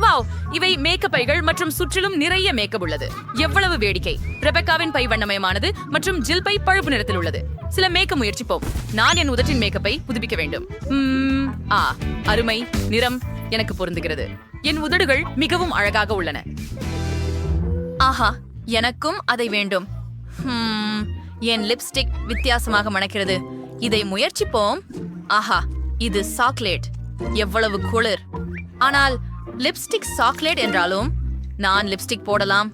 Wow இவை makeup பைகள் மற்றும் சுற்றிலும் நிறைய மேக்கப் உள்ளது. எவ்வளவு வேடிக்கை. ரெபெக்காவின் பை வண்ணமயமானது மற்றும் ஜில் பை பழுப்பு நிறத்தில் உள்ளது. சில மேக்கப் முயற்சிப்போம். நான் என் உதட்டின் மேக்கப்பை புதுப்பிக்க வேண்டும். ஆ அருமை நிறம் எனக்கு பொருந்துகிறது. என் உதடுகள் மிகவும் அழகாக உள்ளன. ஆஹா எனக்கும் அதை வேண்டும். என் லிப்ஸ்டிக் வித்தியாசமாக மணக்கிறது. இதை முயற்சிப்போம். ஆஹா இது சாக்லேட் எவ்வளவு குளிர். ஆனால் லிப்ஸ்டிக் சாக்லேட் என்றாலும் நான் லிப்ஸ்டிக் போடலாம்.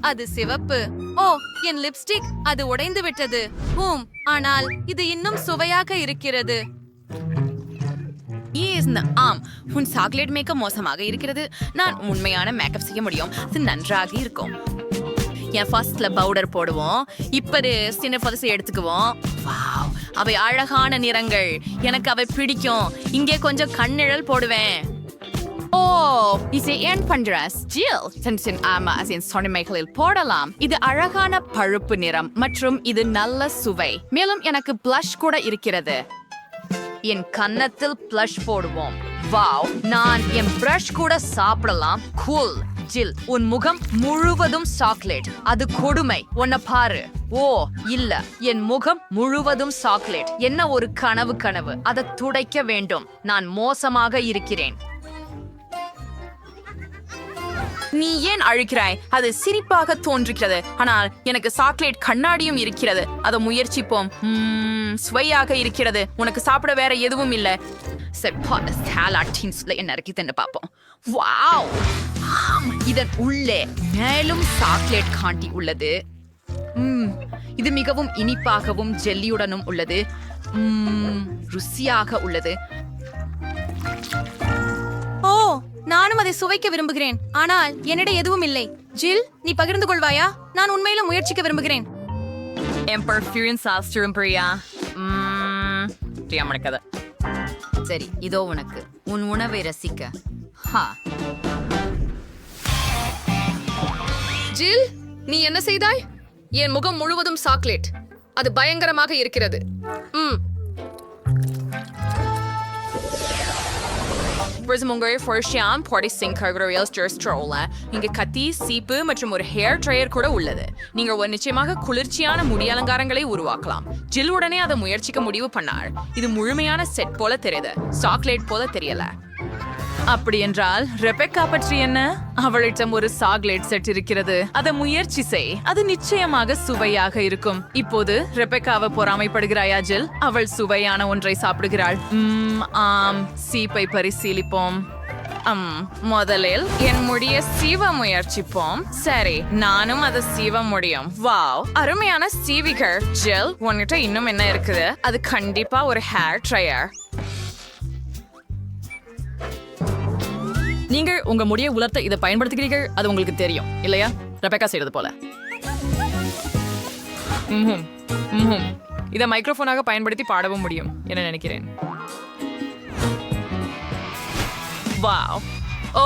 அது சிவப்பு. ஓ என் லிப்ஸ்டிக் அது உடைந்து விட்டது. ஹூம் ஆனால் இது இன்னும் சுவையாக இருக்கிறது. ஆம். உன் சாக்லேட் மேக்கப் மோசமாக இருக்கிறது. நான் உண்மையான மேக்கப் செய்ய முடியும். அது நன்றாக இருக்கும். என் ஃபர்ஸ்ட்ல பவுடர் போடுவோம். இப்பது சின்ன பதசை எடுத்துக்குவோம். வாவ் அவை அழகான நிறங்கள். எனக்கு அவை பிடிக்கும். இங்கே கொஞ்சம் கண்ணிழல் போடுவேன். Oh, ஓ இதை ஏன் பண்ற ஜில் சென்சின் ஆமா அசின் சொனிமைகளில் போடலாம். இது அழகான பழுப்பு நிறம் மற்றும் இது நல்ல சுவை. மேலும் எனக்கு ப்ளஷ் கூட இருக்கிறது. என் கன்னத்தில் ப்ளஷ் போடுவோம். வாவ் நான் என் பிரஷ் கூட சாப்பிடலாம். கூல் ஜில் உன் முகம் முழுவதும் சாக்லேட் அது கொடுமை. உன்னை பாரு. ஓ இல்ல என் முகம் முழுவதும் சாக்லேட் என்ன ஒரு கனவு கனவு. அதை துடைக்க வேண்டும். நான் மோசமாக இருக்கிறேன். நீ ஏன் அழுகிறாய்? அது சிரிப்பாக தோன்றுகிறது. ஆனால் எனக்கு சாக்லேட் கண்ணாடியும் இருக்கிறது. அதை முயற்சிப்போம். சுவையாக இருக்கிறது. உனக்கு சாப்பிட வேற எதுவும் இல்ல. சரி சொல்ல என்ன இருக்குதுன்னு பார்ப்போம். வாவ்! ஆம், இதன் உள்ளே மேலும் சாக்லேட் காண்டி உள்ளது. ம், இது மிகவும் இனிப்பாகவும் ஜெல்லியுடனும் உள்ளது. ம், ருசியாக உள்ளது. நானும் அதை சுவைக்க விரும்புகிறேன். ஆனால் என்னிடம் எதுவும் இல்லை. ஜில் நீ பகிர்ந்து கொள்வாயா? நான் உண்மையில முயற்சிக்க விரும்புகிறேன். என் பர்ஃபியூன் சாஸ்திரம் பிரியா. ம்ம், பிரியா மணக்கதை சரி இதோ உனக்கு. உன் உணவை ரசிக்க. ஹா. ஜில் நீ என்ன செய்தாய்? என் முகம் முழுவதும் சாக்லேட். அது பயங்கரமாக இருக்கிறது. ம். உங்கள் ஃபர்ஷியாம் பொடி சிங்கர்ஸ் ஜெர்ஸ்ட்ரோல இங்க கத்தி சீப்பு மற்றும் ஒரு ஹேர் ட்ரையர் கூட உள்ளது. நீங்க ஒரு நிச்சயமாக குளிர்ச்சியான முடி அலங்காரங்களை உருவாக்கலாம். ஜில் உடனே அதை முயற்சிக்க முடிவு பண்ணாள் இது முழுமையான செட் போல தெரியுது. சாக்லேட் போல தெரியல. அப்படி என்றால் ரெபெக்கா பற்றி என்ன? அவளிடம் ஒரு சாக்லேட் செட் இருக்கிறது. அதை முயற்சி செய். அது நிச்சயமாக சுவையாக இருக்கும். இப்போது ரெபெக்காவை பொறாமைப்படுகிறாயா ஜில் அவள் சுவையான ஒன்றை சாப்பிடுகிறாள். உம் ஆம். சீப்பை பரிசீலிப்போம். அம், முதலில் என் முடிய சீவ முயற்சிப்போம். சரி நானும் அதை சீவ முடியும். வாவ். அருமையான சீவிகள். ஜெல் உன்கிட்ட இன்னும் என்ன இருக்குது? அது கண்டிப்பா ஒரு ஹேர் ட்ரையர். நீங்கள் உங்க முடியை உலர்த்த இதை பயன்படுத்துகிறீர்கள் அது உங்களுக்கு தெரியும் இல்லையா? ரெபேக்கா செய்யறது போல. இதை மைக்ரோஃபோனாக பயன்படுத்தி பாடவும் முடியும் என நினைக்கிறேன். வாவ். ஓ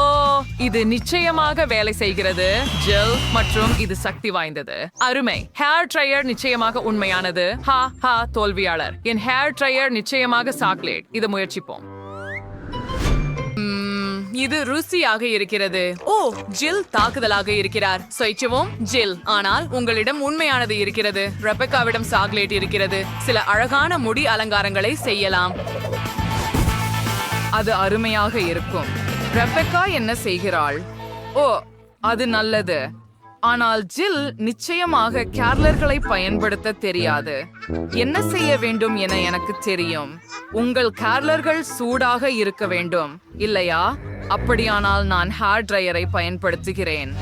இது நிச்சயமாக வேலை செய்கிறது. ஜெல் மற்றும் இது சக்தி வாய்ந்தது. அருமை. ஹேர் ட்ரையர் நிச்சயமாக உண்மையானது. ஹா ஹா தோல்வியாளர். என் ஹேர் ட்ரையர் நிச்சயமாக சாக்லேட். இதை முயற்சிப்போம். இது ருசியாக இருக்கிறது. ஓ ஜில் தாக்குதலாக இருக்கிறார். சொய்ச்சுவோம் ஜில். ஆனால் உங்களிடம் உண்மையானது இருக்கிறது. ரெபெக்காவிடம் சாக்லேட் இருக்கிறது. சில அழகான முடி அலங்காரங்களை செய்யலாம். அது அருமையாக இருக்கும். ரெபெக்கா என்ன செய்கிறாள்? ஓ அது நல்லது. ஆனால் ஜில் நிச்சயமாக கேர்லர்களை பயன்படுத்த தெரியாது. என்ன செய்ய வேண்டும் என எனக்கு தெரியும். உங்கள் கேர்லர்கள் சூடாக இருக்க வேண்டும். இல்லையா? அப்படியானால் நான் ஹேர் ட்ரையரை பயன்படுத்துகிறேன்.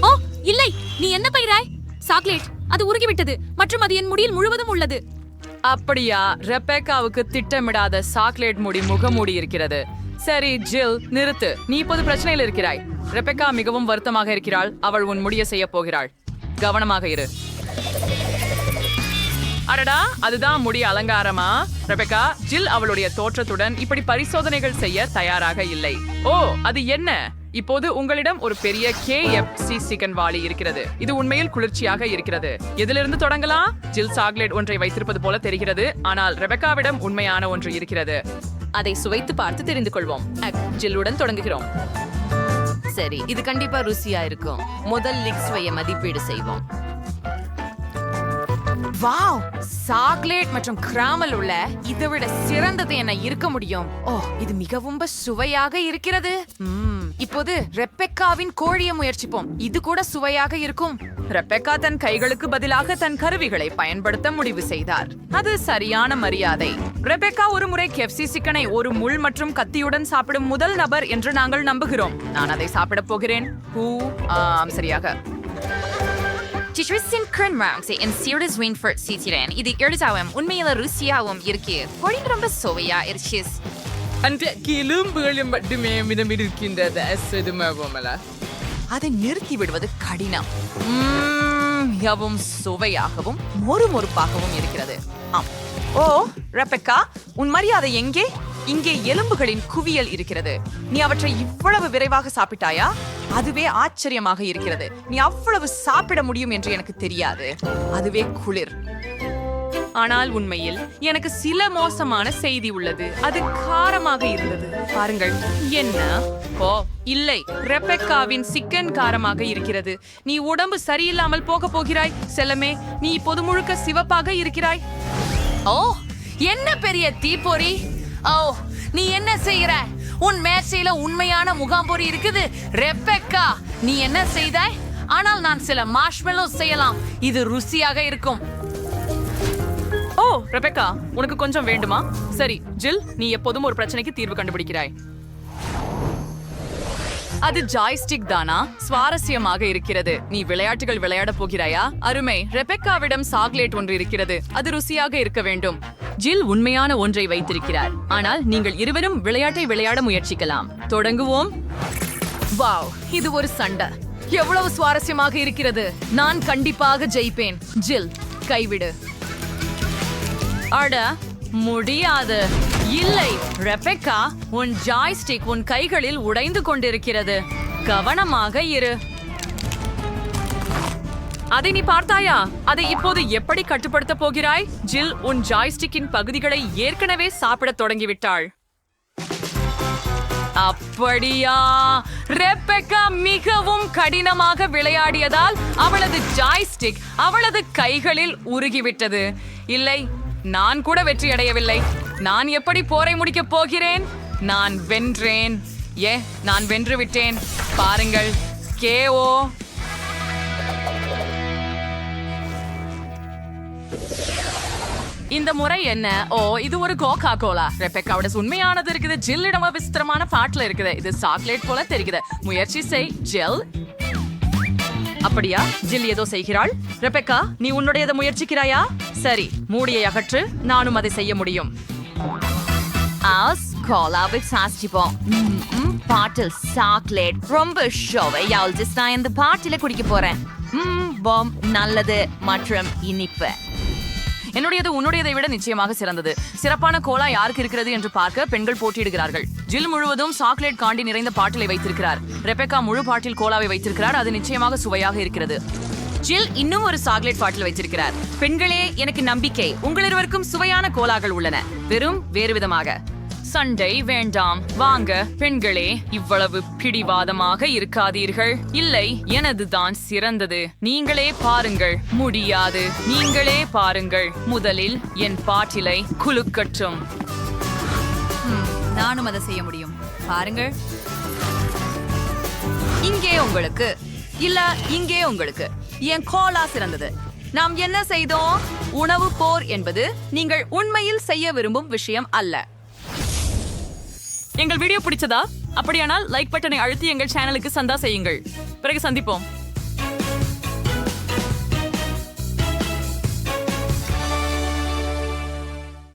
ஓ இல்லை. நீ என்ன பயிராய்? சாக்லேட். அது உருகிவிட்டது. மற்றும் அது என் முடியில் முழுவதும் உள்ளது. அப்படியா? ரெபேக்காவுக்கு திட்டமிடாத சாக்லேட் முடி முகமூடி இருக்கிறது. சரி ஜில் நிறுத்து. நீ இப்போது பிரச்சனையில் இருக்கிறாய். ரெபேக்கா மிகவும் வருத்தமாக இருக்கிறாள். அவள் உன் முடிய செய்ய போகிறாள். கவனமாக இரு. அடடா அதுதான் முடி அலங்காரமா? ரெபேக்கா ஜில் அவளுடைய தோற்றத்துடன் இப்படி பரிசோதனைகள் செய்ய தயாராக இல்லை. ஓ அது என்ன? இப்போது உங்களிடம் ஒரு பெரிய கே எஃப் சி சிக்கன் வாளி இருக்கிறது. இது உண்மையில் குளிர்ச்சியாக இருக்கிறது. எதிலிருந்து தொடங்கலாம்? ஜில் சாக்லேட் ஒன்றை வைத்திருப்பது போல தெரிகிறது. ஆனால் ரெபெக்காவிடம் உண்மையான ஒன்று இருக்கிறது. அதை சுவைத்து பார்த்து தெரிந்து கொள்வோம். ஜில்லுடன் தொடங்குகிறோம். சரி இது கண்டிப்பா ருசியா இருக்கும். முதல் லிக் மதிப்பீடு செய்வோம். வாவ்! சாக்லேட் மற்றும் கிராமல் உள்ள இதை விட சிறந்தது என்ன இருக்க முடியும்? ஓ இது மிகவும் சுவையாக இருக்கிறது. இப்போது ரெப்பெக்காவின் கோழியை முயற்சிப்போம். இது கூட சுவையாக இருக்கும். ரெபெக்கா தன் கைகளுக்கு பதிலாக தன் கருவிகளை பயன்படுத்த முடிவு செய்தார். அது சரியான மரியாதை. ரெபெக்கா ஒரு முறை கெப்சி சிக்கனை ஒரு முள் மற்றும் கத்தியுடன் சாப்பிடும் முதல் நபர் என்று நாங்கள் நம்புகிறோம். நான் அதை சாப்பிடப் போகிறேன். ஹூ ஆம் சரியாக சிட்ரிஸின் கிரன்மாங்ஸை என் சீரஸ் வின்ஃபர்ட் சீச்சிரேன் இது எழுதாவும் உண்மையில ருசியாவும் இருக்கு கோழி ரொம்ப சுவையா இருச்சிஸ் அந்த கிளும்புகளும் மட்டுமே மிதம் இருக்கின்றது அசதுமாவோமலா அதை நிறுத்தி விடுவது கடினம் உம், மிகவும் சுவையாகவும் மொறுமொறுப்பாகவும் இருக்கிறது ஆம் ஓ ரெபெக்கா உன் மரியாதை எங்கே இங்கே எலும்புகளின் குவியல் இருக்கிறது நீ அவற்றை இவ்வளவு விரைவாக சாப்பிட்டாயா அதுவே ஆச்சரியமாக இருக்கிறது. நீ அவ்வளவு சாப்பிட முடியும் என்று எனக்கு தெரியாது. அதுவே குளிர். ஆனால் உண்மையில் எனக்கு சில மோசமான செய்தி உள்ளது. அது காரமாக இருந்தது. பாருங்கள். என்ன? ஓ இல்லை. ரெபெக்காவின் சிக்கன் காரமாக இருக்கிறது. நீ உடம்பு சரியில்லாமல் போக போகிறாய். செல்லமே நீ இப்போது முழுக்க சிவப்பாக இருக்கிறாய். ஓ என்ன பெரிய தீப்பொறி? ஓ நீ என்ன செய்கிறாய் உன் மேசையில உண்மையான முகாம்பொறி இருக்குது. ரெபெக்கா நீ என்ன செய்தாய்? ஆனால் நான் சில மார்ஷ்மெல்லோ செய்யலாம். இது ருசியாக இருக்கும். ஓ ரெபெக்கா உனக்கு கொஞ்சம் வேண்டுமா? சரி ஜில் நீ எப்போதும் ஒரு பிரச்சனைக்கு தீர்வு கண்டுபிடிக்கிறாய். அது ஜாய்ஸ்டிக் தானா? சுவாரஸ்யமாக இருக்கிறது. நீ விளையாட்டுகள் விளையாட போகிறாயா? அருமை. ரெபெக்காவிடம் சாக்லேட் ஒன்று இருக்கிறது. அது ருசியாக இருக்க வேண்டும். ஜில் உண்மையான ஒன்றை வைத்திருக்கிறார். ஆனால் நீங்கள் இருவரும் விளையாட்டை விளையாட முயற்சிக்கலாம். தொடங்குவோம். வாவ் இது ஒரு சண்டை. எவ்வளவு சுவாரஸ்யமாக இருக்கிறது. நான் கண்டிப்பாக ஜெயிப்பேன். ஜில் கைவிடு. அட முடியாது. இல்லை ரெபெக்கா உன் ஜாய்ஸ்டிக் உன் கைகளில் உடைந்து கொண்டிருக்கிறது. கவனமாக இரு. அதை நீ பார்த்தாயா? அதை இப்போது எப்படி கட்டுப்படுத்த போகிறாய்? ஜில் உன் ஜாய்ஸ்டிக்கின் பகுதிகளை ஏற்கனவே சாப்பிடத் தொடங்கிவிட்டாள். அப்படியா? ரெபெக்கா மிகவும் கடினமாக விளையாடியதால் அவளது ஜாய்ஸ்டிக் அவளது கைகளில் உருகிவிட்டது. இல்லை நான் கூட வெற்றி அடையவில்லை. நான் எப்படி போரை முடிக்கப் போகிறேன்? நான் வென்றேன். ஏ நான் வென்று விட்டேன். பாருங்கள் கேஓ இந்த முறை என்ன? ஓ இது ஒரு கோகா கோலா ரெபெக்காவோட உண்மையானது இருக்குது ஜில்லிடமா விசித்திரமான பாட்டில் இருக்குது. இது சாக்லேட் போல தெரியுது முயற்சி செய் ஜெல் அப்படியா? ஜில் ஏதோ செய்கிறாள். ரெபெக்கா நீ உன்னுடையதை முயற்சிக்கிறாயா? சரி மூடியை அகற்று நானும் அதை செய்ய முடியும். ஆஸ் கோலாவை சாஸ்டிப்போம் பாட்டில் சாக்லேட் ரொம்ப ஷோவை யாழ்ஜிஸ் நான் இந்த பாட்டில குடிக்க போறேன். பாம் நல்லது. மற்றும் இனிப்பு. என்னுடையது உன்னுடையதை விட நிச்சயமாக சிறந்தது. சிறப்பான கோலா யாருக்கு இருக்கிறது என்று பார்க்க பெண்கள் போட்டியிடுகிறார்கள். ஜில் முழுவதும் சாக்லேட் காண்டி நிறைந்த பாட்டிலை வைத்திருக்கிறார். ரெபெக்கா முழு பாட்டில் கோலாவை வைத்திருக்கிறார். அது நிச்சயமாக சுவையாக இருக்கிறது. ஜில் இன்னும் ஒரு சாக்லேட் பாட்டில் வைத்திருக்கிறார். பெண்களே எனக்கு நம்பிக்கை. உங்களிருவருக்கும் சுவையான கோலாகள் உள்ளன. வெறும் வேறு விதமாக சண்டை வேண்டாம். வாங்க பெண்களே இவ்வளவு பிடிவாதமாக இருக்காதீர்கள். இல்லை எனதுதான் சிறந்தது. நீங்களே பாருங்கள். முடியாது. நீங்களே பாருங்கள். முதலில் என் பாட்டிலை குலுக்கட்டும். நானும் அதை செய்ய முடியும். பாருங்கள். இங்கே உங்களுக்கு. இல்ல இங்கே உங்களுக்கு. என் கோலா சிறந்தது. நாம் என்ன செய்தோம்? உணவு போர் என்பது நீங்கள் உண்மையில் செய்ய விரும்பும் விஷயம் அல்ல. எங்கள் வீடியோ பிடிச்சதா? அப்படியானால் லைக் பட்டனை அழுத்தி எங்கள் சேனலுக்கு சந்தா செய்யுங்கள். பிறகு சந்திப்போம்.